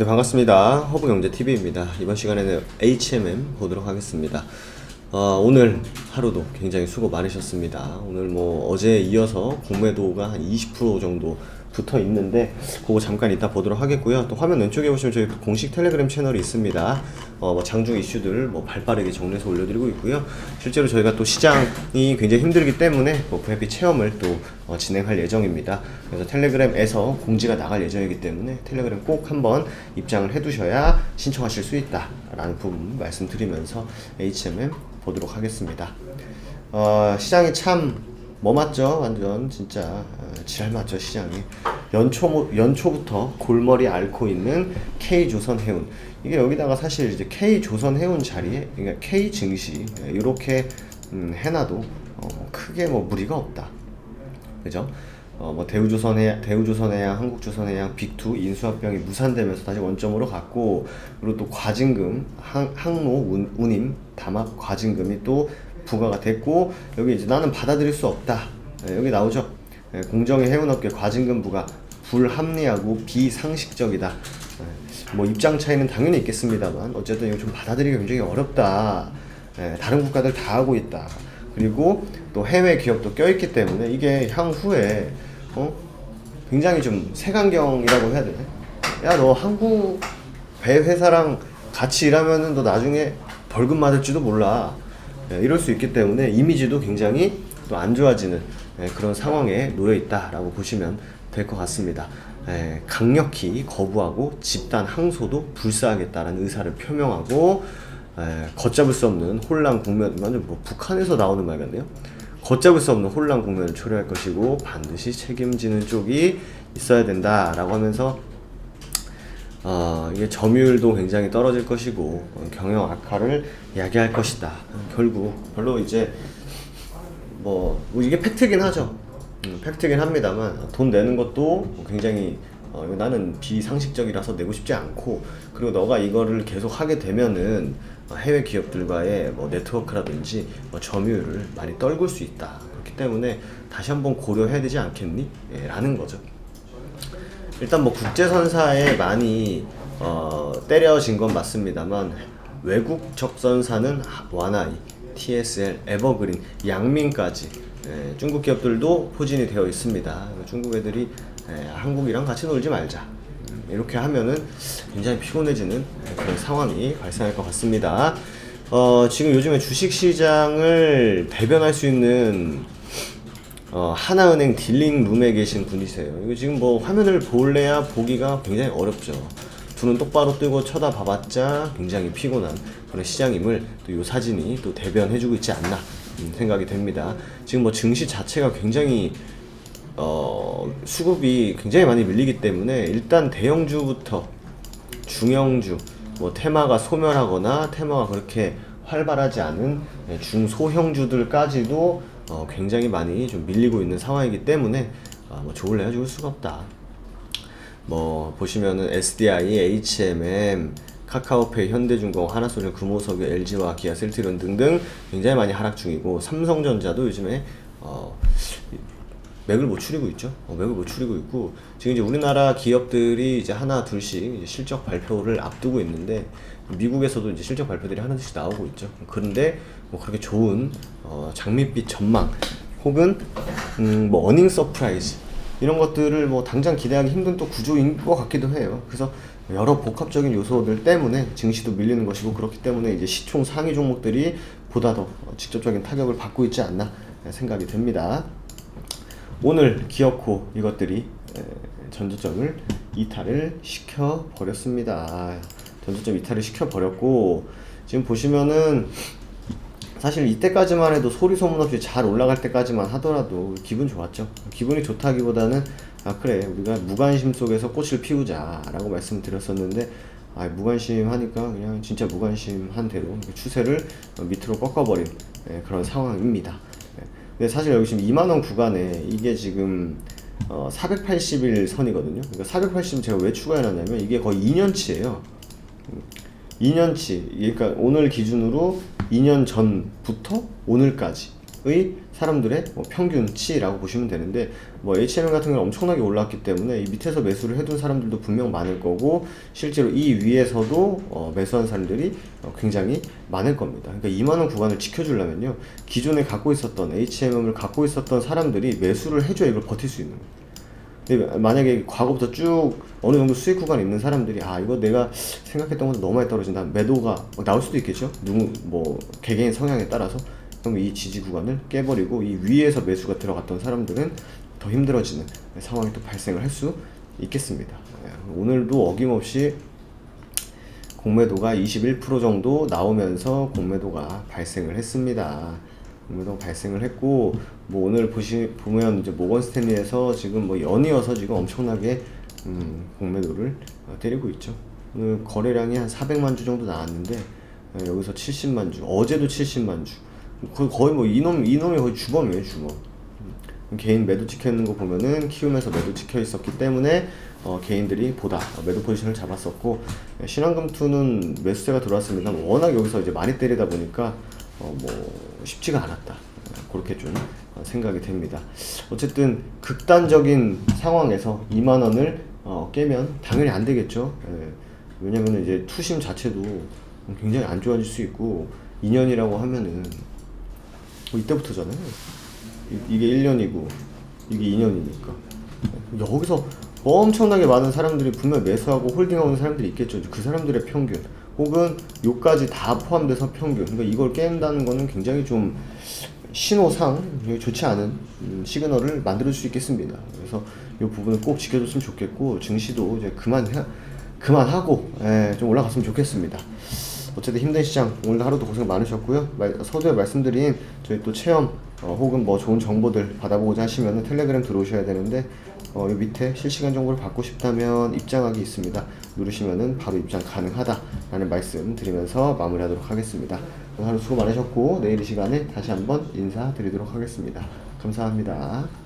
네 반갑습니다. 허브경제TV입니다. 이번 시간에는 HMM 보도록 하겠습니다. 어, 오늘 하루도 굉장히 수고 많으셨습니다. 오늘 뭐 어제에 이어서 공매도가 한 20% 정도 붙어 있는데 그거 잠깐 이따 보도록 하겠고요. 또 화면 왼쪽에 보시면 저희 공식 텔레그램 채널이 있습니다. 어, 뭐 장중 이슈들 뭐 발빠르게 정리해서 올려드리고 있고요. 실제로 저희가 또 시장이 굉장히 힘들기 때문에 뭐 VIP 체험을 또 어, 진행할 예정입니다. 그래서 텔레그램에서 공지가 나갈 예정이기 때문에 텔레그램 꼭 한번 입장을 해두셔야 신청하실 수 있다라는 부분 말씀드리면서 HMM 보도록 하겠습니다. 어, 시장이 참 뭐 맞죠? 완전 진짜 어, 지랄 맞죠 시장이 연초 모- 연초부터 골머리 앓고 있는 K 조선 해운 이게 여기다가 사실 이제 K 조선 해운 자리에 그러니까 K 증시 이렇게 음, 해놔도 어, 뭐 크게 뭐 무리가 없다. 그죠? 어, 뭐 대우조선해양, 대우조선해양, 한국조선해양, 빅투 인수합병이 무산되면서 다시 원점으로 갔고 그리고 또 과징금, 항, 항로 운, 운임, 담합 과징금이 또 부과가 됐고 여기 이제 나는 받아들일 수 없다. 예, 여기 나오죠. 예, 공정의 해운업계 과징금 부과 불합리하고 비상식적이다. 예, 뭐 입장 차이는 당연히 있겠습니다만 어쨌든 이거 좀 받아들이기 굉장히 어렵다. 예, 다른 국가들 다 하고 있다. 그리고 또 해외 기업도 껴있기 때문에 이게 향후에 어? 굉장히 좀 색안경이라고 해야 되나? 야 너 한국 배 회사랑 같이 일하면은 너 나중에 벌금 맞을지도 몰라. 예, 이럴 수 있기 때문에 이미지도 굉장히 또 안 좋아지는 예, 그런 상황에 놓여 있다라고 보시면 될 것 같습니다. 예, 강력히 거부하고 집단 항소도 불사하겠다라는 의사를 표명하고 에, 걷잡을 수 없는 혼란 국면 완전 뭐 북한에서 나오는 말 같네요. 걷잡을 수 없는 혼란 국면을 초래할 것이고 반드시 책임지는 쪽이 있어야 된다라고 하면서 어, 이게 점유율도 굉장히 떨어질 것이고 어, 경영 악화를 야기할 것이다. 어, 결국 별로 이제 뭐, 뭐 이게 팩트긴 하죠. 음, 팩트긴 합니다만 돈 내는 것도 굉장히 어, 나는 비상식적이라서 내고 싶지 않고 그리고 너가 이거를 계속 하게 되면은 어, 해외 기업들과의 뭐 네트워크라든지 뭐 점유율을 많이 떨굴 수 있다. 그렇기 때문에 다시 한번 고려해야 되지 않겠니? 예, 라는 거죠. 일단 뭐 국제선사에 많이 어, 때려진 건 맞습니다만 외국 적선사는 와나이, TSL, 에버그린, 양민까지 예, 중국 기업들도 포진이 되어 있습니다. 중국 애들이 예, 한국이랑 같이 놀지 말자. 음, 이렇게 하면은 굉장히 피곤해지는 그런 상황이 발생할 것 같습니다. 어, 지금 요즘에 주식 시장을 대변할 수 있는 어, 하나은행 딜링 룸에 계신 분이세요. 이거 지금 뭐 화면을 볼래야 보기가 굉장히 어렵죠. 두눈 똑바로 뜨고 쳐다봐봤자 굉장히 피곤한 그런 시장임을 또 이 사진이 또 대변해주고 있지 않나 음, 생각이 됩니다. 지금 뭐 증시 자체가 굉장히 어, 수급이 굉장히 많이 밀리기 때문에 일단 대형주부터 중형주, 뭐 테마가 소멸하거나 테마가 그렇게 활발하지 않은 네, 중소형주들까지도 어, 굉장히 많이 좀 밀리고 있는 상황이기 때문에 아, 뭐 좋을래야 좋을 수가 없다. 뭐 보시면은 SDI, HMM, 카카오페이, 현대중공, 하나솔루, 금호석유, LG와 기아, 셀트리온 등등 굉장히 많이 하락 중이고 삼성전자도 요즘에 어, 맥을 못 추리고 있죠. 어, 맥을 못 추리고 있고 지금 이제 우리나라 기업들이 이제 하나 둘씩 이제 실적 발표를 앞두고 있는데 미국에서도 이제 실적 발표들이 하나둘씩 나오고 있죠. 그런데 뭐 그렇게 좋은 어, 장밋빛 전망 혹은 음, 뭐 어닝 서프라이즈 이런 것들을 뭐 당장 기대하기 힘든 또 구조인 것 같기도 해요. 그래서 여러 복합적인 요소들 때문에 증시도 밀리는 것이고 그렇기 때문에 이제 시총 상위 종목들이 보다 더 직접적인 타격을 받고 있지 않나 생각이 듭니다. 오늘 기어코 이것들이 에, 전저점을 이탈을 시켜 버렸습니다. 전저점 이탈을 시켜 버렸고 지금 보시면은 사실 이때까지만 해도 소리 소문 없이 잘 올라갈 때까지만 하더라도 기분 좋았죠. 기분이 좋다기보다는 아 그래 우리가 무관심 속에서 꽃을 피우자라고 말씀드렸었는데 아 무관심 하니까 그냥 진짜 무관심한 대로 추세를 밑으로 꺾어버린 예, 그런 상황입니다. 예. 근데 사실 여기 지금 2만 원 구간에 이게 지금 어, 480일 선이거든요. 그러니까 480 제가 왜 추가해놨냐면 이게 거의 2년치예요. 2년치, 그러니까 오늘 기준으로 2년 전부터 오늘까지 의 사람들의 뭐 평균치라고 보시면 되는데 뭐 H&M 같은 경우는 엄청나게 올랐기 때문에 이 밑에서 매수를 해둔 사람들도 분명 많을 거고 실제로 이 위에서도 어, 매수한 사람들이 어, 굉장히 많을 겁니다. 그러니까 2만 원 구간을 지켜주려면요 기존에 갖고 있었던 H&M을 갖고 있었던 사람들이 매수를 해줘야 이걸 버틸 수 있는 거예요. 만약에 과거부터 쭉 어느 정도 수익 구간이 있는 사람들이 아 이거 내가 생각했던 것보다 너무 많이 떨어진다 매도가 막 나올 수도 있겠죠 누구 뭐 개개인 성향에 따라서 이 지지 구간을 깨버리고 이 위에서 매수가 들어갔던 사람들은 더 힘들어지는 상황이 또 발생을 할 수 있겠습니다 예, 오늘도 어김없이 공매도가 21% 정도 나오면서 공매도가 발생을 했습니다. 공매도가 발생을 했고 뭐 오늘 보시 보면 이제 모건 스탠리에서 지금 뭐 연이어서 지금 엄청나게 음, 공매도를 어, 때리고 있죠. 오늘 거래량이 한 400만 주 정도 나왔는데 어, 여기서 70만 주, 어제도 70만 주. 거의 거의 뭐 이놈 이놈이 거의 주범이에요 주범. 개인 매도 찍혀 있는 거 보면은 키움에서 매도 찍혀 있었기 때문에 어, 개인들이 보다 어, 매도 포지션을 잡았었고 예, 신한금투는 매수세가 들어왔습니다. 워낙 여기서 이제 많이 때리다 보니까 어, 뭐 쉽지가 않았다. 어, 그렇게 좀 어, 생각이 됩니다. 어쨌든 극단적인 상황에서 2만 원을 어, 깨면 당연히 안 되겠죠. 예. 왜냐면 이제 투심 자체도 굉장히 안 좋아질 수 있고 2년이라고 하면은 뭐 이때부터잖아요. 이- 이게 1년이고 이게 2년이니까 여기서 엄청나게 많은 사람들이 분명 매수하고 홀딩하는 사람들이 있겠죠. 그 사람들의 평균 혹은 요까지 다 포함돼서 평균. 그러니까 이걸 깬다는 거는 굉장히 좀 신호상 좋지 않은 음, 시그널을 만들 수 있겠습니다. 그래서 이 부분을 꼭 지켜줬으면 좋겠고 증시도 이제 그만 해, 그만하고 예, 좀 올라갔으면 좋겠습니다. 어쨌든 힘든 시장 오늘도 하루도 고생 많으셨고요. 말- 서두에 말씀드린 저희 또 체험 어, 혹은 뭐 좋은 정보들 받아보고자 하시면 텔레그램 들어오셔야 되는데 어, 이 밑에 실시간 정보를 받고 싶다면 입장하기 있습니다. 누르시면은 바로 입장 가능하다라는 말씀 드리면서 마무리하도록 하겠습니다. 오늘 하루 수고 많으셨고 내일 이 시간에 다시 한번 인사드리도록 하겠습니다. 감사합니다.